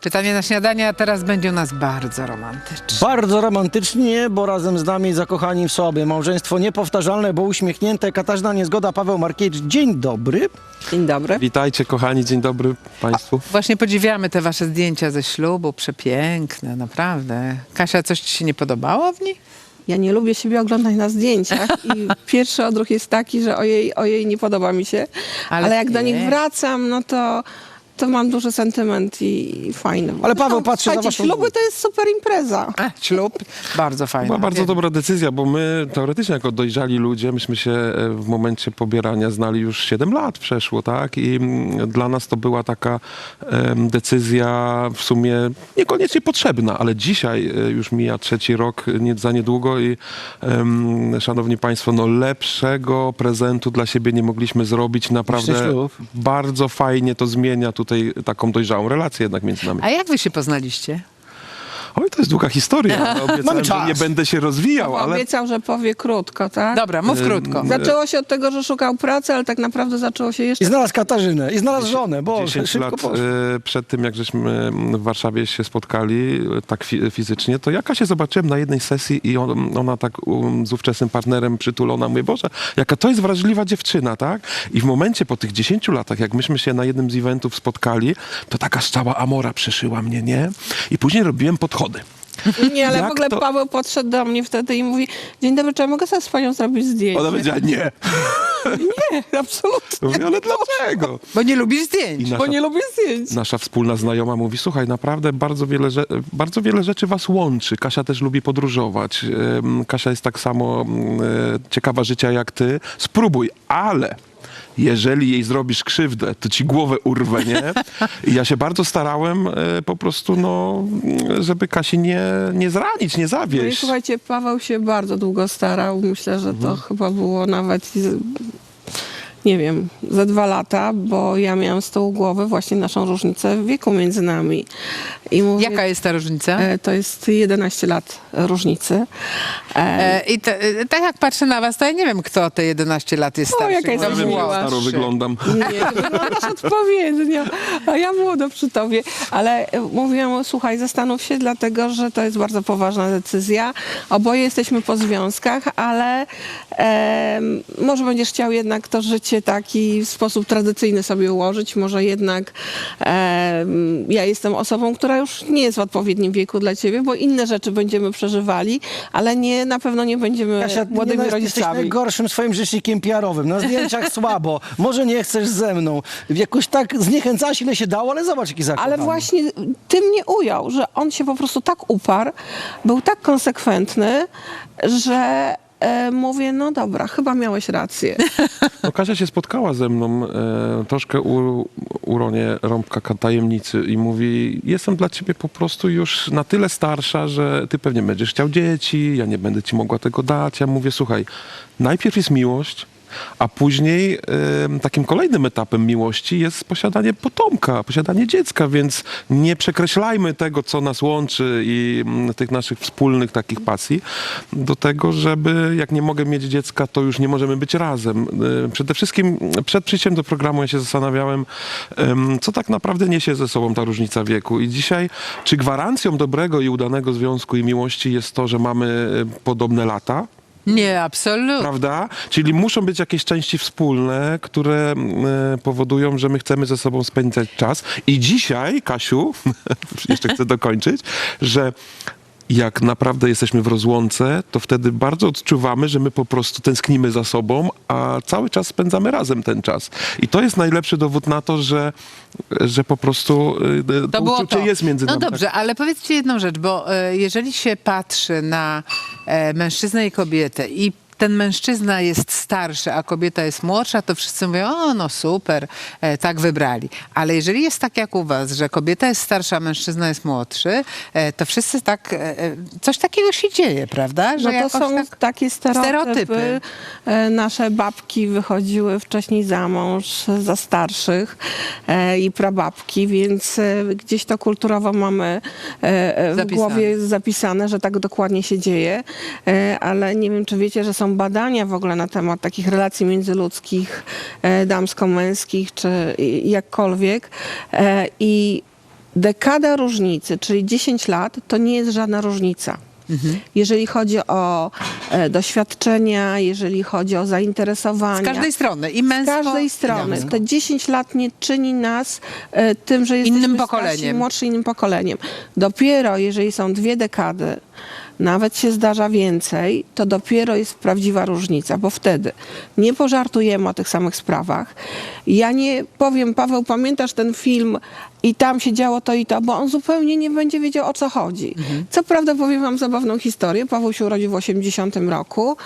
Pytanie na śniadanie, a teraz będzie u nas bardzo romantyczne. Bardzo romantycznie, bo razem z nami zakochani w sobie. Małżeństwo niepowtarzalne, bo uśmiechnięte. Katarzyna Niezgoda, Paweł Markiewicz. Dzień dobry. Dzień dobry. Witajcie kochani, dzień dobry Państwu. Właśnie podziwiamy te wasze zdjęcia ze ślubu, przepiękne, naprawdę. Kasia, coś ci się nie podobało w nich? Ja nie lubię siebie oglądać na zdjęciach i pierwszy odruch jest taki, że ojej, ojej, nie podoba mi się. Ale Ale, jak do nie. nich wracam, no to, to mam duży sentyment i, i fajne. Ale Paweł No, patrzy na słuchajcie, waszą- śluby to jest super impreza. A, ślub, bardzo fajny. Była bardzo dobra decyzja, bo my teoretycznie jako dojrzali ludzie, myśmy się e, w momencie pobierania znali już 7 lat przeszło, tak? I mm, dla nas to była taka em, decyzja w sumie niekoniecznie potrzebna, ale dzisiaj e, już mija trzeci rok e, nie, za niedługo i em, szanowni państwo, no lepszego prezentu dla siebie nie mogliśmy zrobić. Naprawdę ślub. bardzo fajnie to zmienia tutaj taką dojrzałą relację jednak między nami. A jak wy się poznaliście? Oj, to jest długa historia. Obiecałem, Mamy że czas. nie będę się rozwijał, ale Obiecał, że powie krótko, tak? Dobra, mów krótko. Zaczęło się od tego, że szukał pracy, ale tak naprawdę zaczęło się jeszcze I znalazł Katarzynę, i znalazł żonę, bo 10 szybko lat poszło. e, przed tym, jak żeśmy w Warszawie się spotkali e, tak fi- fizycznie, to jaka się zobaczyłem na jednej sesji i on, ona tak um, z ówczesnym partnerem przytulona, mówię, Boże, jaka to jest wrażliwa dziewczyna, tak? I w momencie po tych 10 latach, jak myśmy się na jednym z eventów spotkali, to taka szczała amora przeszyła mnie, nie? I później robiłem podchody. Nie, ale Jak w ogóle to- Paweł podszedł do mnie wtedy i mówi, dzień dobry, czy ja mogę sobie z panią zrobić zdjęcie? Ona powiedziała, nie. Nie, absolutnie. Mówię, ale dlaczego? Bo nie lubisz zdjęć. Nasza Bo nie lubię zdjęć. nasza wspólna znajoma mówi, słuchaj, naprawdę bardzo wiele, bardzo wiele rzeczy was łączy. Kasia też lubi podróżować. Kasia jest tak samo mm, e, ciekawa życia jak ty. Spróbuj, ale... Jeżeli jej zrobisz krzywdę, to ci głowę urwę, nie? I ja się bardzo starałem e, po prostu, no, żeby Kasi nie, nie zranić, nie No i zawieść. słuchajcie, Paweł się bardzo długo starał. Myślę, że to chyba było nawet, nie wiem, ze dwa lata, bo ja miałam z tyłu głowy właśnie naszą różnicę w wieku między nami. I mówię, Jaka jest ta różnica? e, To jest 11 lat różnicy. E, E, I te, e, tak jak patrzę na was, to ja nie wiem, kto te 11 lat jest O, starszy. jaka jest Ja wiem, miła. staro wyglądam. Nie, wyglądasz odpowiednio, a ja młodo przy tobie. Ale e, mówiłam, słuchaj, zastanów się, dlatego że to jest bardzo poważna decyzja. Oboje jesteśmy po związkach, ale em, może będziesz chciał jednak to życie taki w sposób tradycyjny sobie ułożyć. Może jednak em, ja jestem osobą, która już nie jest w odpowiednim wieku dla ciebie, bo inne rzeczy będziemy przeżywali, ale nie, na pewno nie będziemy Kasia, młodymi nie, jesteś rodzicami. najgorszym swoim rzecznikiem PR-owym. Na zdjęciach słabo. Może nie chcesz ze mną. Jakoś tak zniechęcałaś, ile się dało, ale zobacz, jaki zakochany. Ale właśnie ty mnie ujął, że on się po prostu tak uparł, był tak konsekwentny, że e, mówię, no dobra, chyba miałeś rację. No, Kasia się spotkała ze mną e, troszkę u, uronie rąbka ka- tajemnicy i mówi, jestem dla ciebie po prostu już na tyle starsza, że ty pewnie będziesz chciał dzieci, ja nie będę ci mogła tego dać. Ja mówię, słuchaj, najpierw jest miłość, a później e, takim kolejnym etapem miłości jest posiadanie potomka, posiadanie dziecka, więc nie przekreślajmy tego, co nas łączy i mm, tych naszych wspólnych takich pasji do tego, żeby jak nie mogę mieć dziecka, to już nie możemy być razem. E, Przede wszystkim przed przyjściem do programu ja się zastanawiałem, em, co tak naprawdę niesie ze sobą ta różnica wieku. I dzisiaj, czy gwarancją dobrego i udanego związku i miłości jest to, że mamy e, podobne lata? Nie, absolutnie. Prawda? Czyli muszą być jakieś części wspólne, które e, powodują, że my chcemy ze sobą spędzać czas. I dzisiaj, Kasiu, jeszcze chcę dokończyć, że jak naprawdę jesteśmy w rozłące, to wtedy bardzo odczuwamy, że my po prostu tęsknimy za sobą, a cały czas spędzamy razem ten czas. I to jest najlepszy dowód na to, że, że po prostu e, to, To było uczucie to. jest między no nami. dobrze, ale powiedzcie jedną rzecz, bo e, jeżeli się patrzy na e, mężczyznę i kobietę i ten mężczyzna jest starszy, a kobieta jest młodsza, to wszyscy mówią, o no super, e, tak wybrali. Ale jeżeli jest tak jak u was, że kobieta jest starsza, a mężczyzna jest młodszy, e, to wszyscy tak, e, e, coś takiego się dzieje, prawda? Że No to jakoś są tak... takie stereotypy. stereotypy. E, Nasze babki wychodziły wcześniej za mąż za starszych e, i prababki, więc e, gdzieś to kulturowo mamy e, e, w Zapisane. głowie zapisane, że tak dokładnie się dzieje, E, ale nie wiem, czy wiecie, że są badania w ogóle na temat takich relacji międzyludzkich, e, damsko-męskich, czy jakkolwiek. E, I dekada różnicy, czyli 10 lat, to nie jest żadna różnica. Jeżeli chodzi o e, doświadczenia, jeżeli chodzi o zainteresowania. Z każdej strony. I Z męsko, każdej i strony. Te 10 lat nie czyni nas e, tym, że jesteśmy Innym starsi, pokoleniem. młodszy innym pokoleniem. Dopiero jeżeli są dwie dekady, nawet się zdarza więcej, to dopiero jest prawdziwa różnica, bo wtedy nie pożartujemy o tych samych sprawach. Ja nie powiem, Paweł, pamiętasz ten film i tam się działo to i to, bo on zupełnie nie będzie wiedział o co chodzi. Co prawda powiem wam zabawną historię. Paweł się urodził w 80 roku.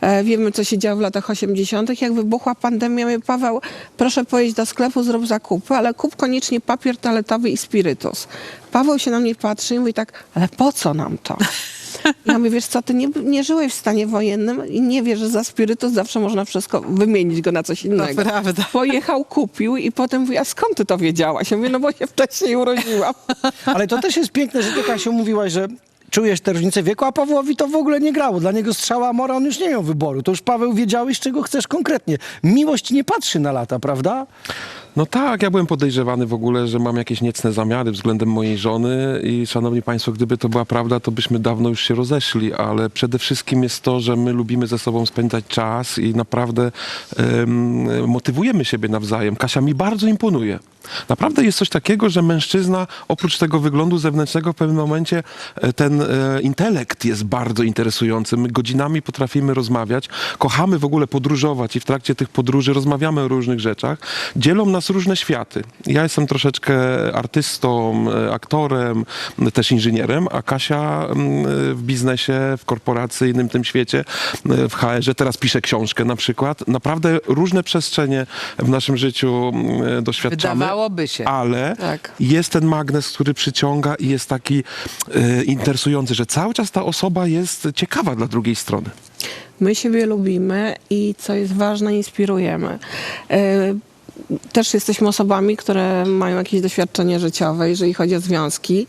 E, Wiemy, co się działo w latach 80. Jak wybuchła pandemia, mówię, Paweł, proszę pojeść do sklepu, zrób zakupy, ale kup koniecznie papier toaletowy i spirytus. Paweł się na mnie patrzy i mówi tak, ale po co nam to? Ja mówię, wiesz co, ty nie, nie żyłeś w stanie wojennym i nie wiesz, że za spirytus zawsze można wszystko wymienić go na coś innego. prawda. Pojechał, kupił i potem mówi, a skąd ty to wiedziałaś? Ja mówię, no bo się wcześniej urodziłam. Ale to też jest piękne, że ty, Kasiu, mówiłaś, że czujesz tę różnicę wieku, a Pawłowi to w ogóle nie grało. Dla niego strzała mora, on już nie miał wyboru. To już, Paweł, wiedziałeś, czego chcesz konkretnie. Miłość nie patrzy na lata, prawda? No tak, ja byłem podejrzewany w ogóle, że mam jakieś niecne zamiary względem mojej żony i szanowni państwo, gdyby to była prawda, to byśmy dawno już się rozeszli, ale przede wszystkim jest to, że my lubimy ze sobą spędzać czas i naprawdę em, motywujemy siebie nawzajem. Kasia mi bardzo imponuje. Naprawdę jest coś takiego, że mężczyzna oprócz tego wyglądu zewnętrznego w pewnym momencie e, ten e, intelekt jest bardzo interesujący. My godzinami potrafimy rozmawiać, kochamy w ogóle podróżować i w trakcie tych podróży rozmawiamy o różnych rzeczach. Dzielą nas różne światy. Ja jestem troszeczkę artystą, e, aktorem, też inżynierem, a Kasia m, w biznesie, w korporacyjnym tym świecie, w HR-ze, teraz pisze książkę na przykład. Naprawdę różne przestrzenie w naszym życiu m, doświadczamy. Wydawałoby się. Ale Tak. jest ten magnes, który przyciąga i jest taki e, interesujący, że cały czas ta osoba jest ciekawa dla drugiej strony. My siebie lubimy i co jest ważne, inspirujemy. E, Też jesteśmy osobami, które mają jakieś doświadczenie życiowe, jeżeli chodzi o związki.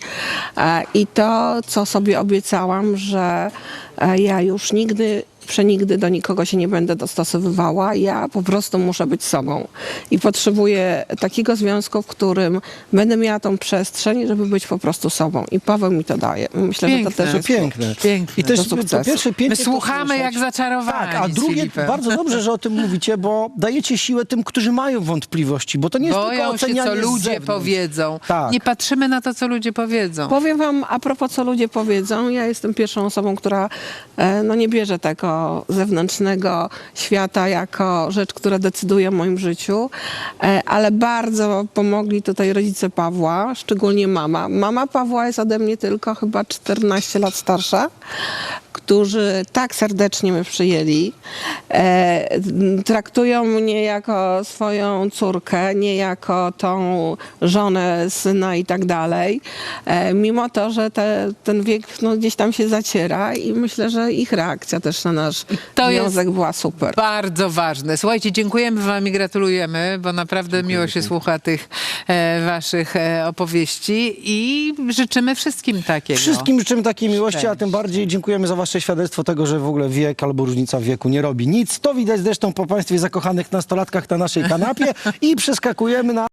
E, I to, co sobie obiecałam, że e, ja już nigdy, przenigdy do nikogo się nie będę dostosowywała. Ja po prostu muszę być sobą. I potrzebuję takiego związku, w którym będę miała tą przestrzeń, żeby być po prostu sobą. I Paweł mi to daje. Myślę, że Piękne. to też jest Piękne. Piękne. I też po pierwsze pięknie My to słuchamy jak zaczarowani Tak, a drugie, Filipem. bardzo dobrze, że o tym mówicie, bo dajecie siłę tym, którzy mają wątpliwości, bo to nie jest tylko Boją się, ocenianie co z ludzie powiedzą. Tak. Nie patrzymy na to, co ludzie powiedzą. Powiem wam a propos, co ludzie powiedzą. Ja jestem pierwszą osobą, która e, no, nie bierze tego zewnętrznego świata jako rzecz, która decyduje o moim życiu, e, ale bardzo pomogli tutaj rodzice Pawła, szczególnie mama. Mama Pawła jest ode mnie tylko chyba 14 lat starsza, którzy tak serdecznie mnie przyjęli, e, traktują mnie jako swoją córkę, nie jako tą żonę, syna i tak dalej, e, mimo to, że te, ten wiek no, gdzieś tam się zaciera i myślę, że ich reakcja też na nasz to związek była super. Bardzo ważne. Słuchajcie, dziękujemy wam i gratulujemy, bo naprawdę miło się słucha tych e, waszych e, opowieści i życzymy wszystkim takiego. Wszystkim życzymy takiej miłości, a Szczęść. tym bardziej dziękujemy za wasze świadectwo tego, że w ogóle wiek albo różnica wieku nie robi nic. To widać zresztą po państwie zakochanych nastolatkach na naszej kanapie i przeskakujemy na